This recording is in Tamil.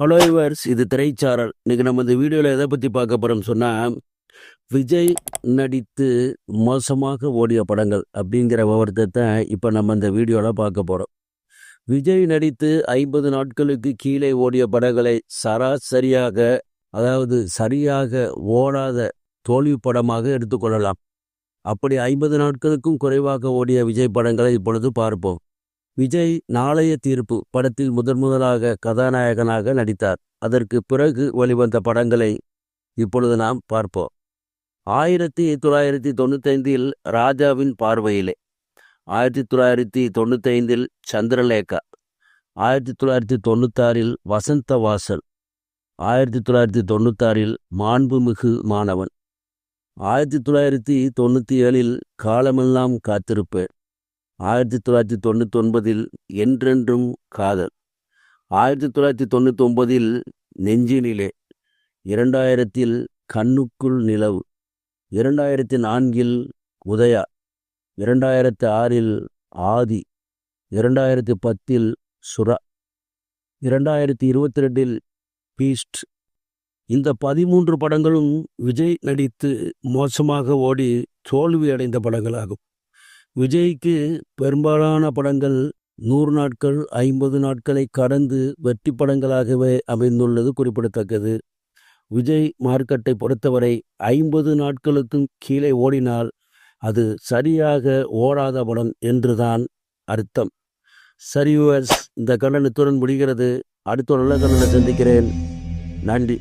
ஹலோ யுவர்ஸ் இது திரைச்சாரல். இன்னைக்கு நம்ம இந்த வீடியோவில் எதை பற்றி பார்க்க போகிறோம் சொன்னால் விஜய் நடித்து மோசமாக ஓடிய படங்கள் அப்படிங்கிற விவரத்தை இப்போ நம்ம இந்த வீடியோவில் பார்க்க போகிறோம் விஜய் நடித்து ஐம்பது நாட்களுக்கு கீழே ஓடிய படங்களை சராசரியாக அதாவது சரியாக ஓடாத தோல்வி படமாக எடுத்துக்கொள்ளலாம் அப்படி ஐம்பது நாட்களுக்கும் குறைவாக ஓடிய விஜய் படங்களை இப்பொழுது பார்ப்போம். விஜய் நாளைய தீர்ப்பு படத்தில் முதன் முதலாக கதாநாயகனாக நடித்தார். அதற்கு பிறகு வெளிவந்த படங்களை இப்பொழுது நாம் பார்ப்போம். ஆயிரத்தி தொள்ளாயிரத்தி தொண்ணூத்தைந்தில் ராஜாவின் பார்வையிலே. ஆயிரத்தி தொள்ளாயிரத்தி தொண்ணூத்தைந்தில் சந்திரலேகா. ஆயிரத்தி தொள்ளாயிரத்தி தொண்ணூத்தாறில் வசந்த வாசல் ஆயிரத்தி தொள்ளாயிரத்தி தொண்ணூத்தாறில் மாண்புமிகு மாணவன். ஆயிரத்தி தொள்ளாயிரத்தி தொண்ணூற்றி ஏழில் காலமெல்லாம் காத்திருப்பேன். ஆயிரத்தி தொள்ளாயிரத்தி தொண்ணூற்றி ஒன்பதில் என்றென்றும் காதல். ஆயிரத்தி தொள்ளாயிரத்தி தொண்ணூற்றி ஒன்பதில் நெஞ்சினிலே. இரண்டாயிரத்தில் கண்ணுக்குள் நிலவு. இரண்டாயிரத்தி நான்கில் உதயா. இரண்டாயிரத்தி ஆறில் ஆதி. இரண்டாயிரத்தி பத்தில் சுரா. இரண்டாயிரத்தி இருபத்தி ரெண்டில் பீஸ்ட் இந்த பதிமூன்று படங்களும் விஜய் நடித்து மோசமாக ஓடி தோல்வி அடைந்த படங்களாகும். விஜய்க்கு பெரும்பாலான படங்கள் நூறு நாட்கள் ஐம்பது நாட்களை கடந்து வெற்றி படங்களாகவே அமைந்துள்ளது குறிப்பிடத்தக்கது. விஜய் மார்க்கெட்டை பொறுத்தவரை ஐம்பது நாட்களுக்கும் கீழே ஓடினால் அது சரியாக ஓடாத படம் என்றுதான் அர்த்தம். சரி viewers, இந்த கண்டனத்துடன் முடிகிறது. அடுத்த நல்ல கண்டனை சந்திக்கிறேன். நன்றி.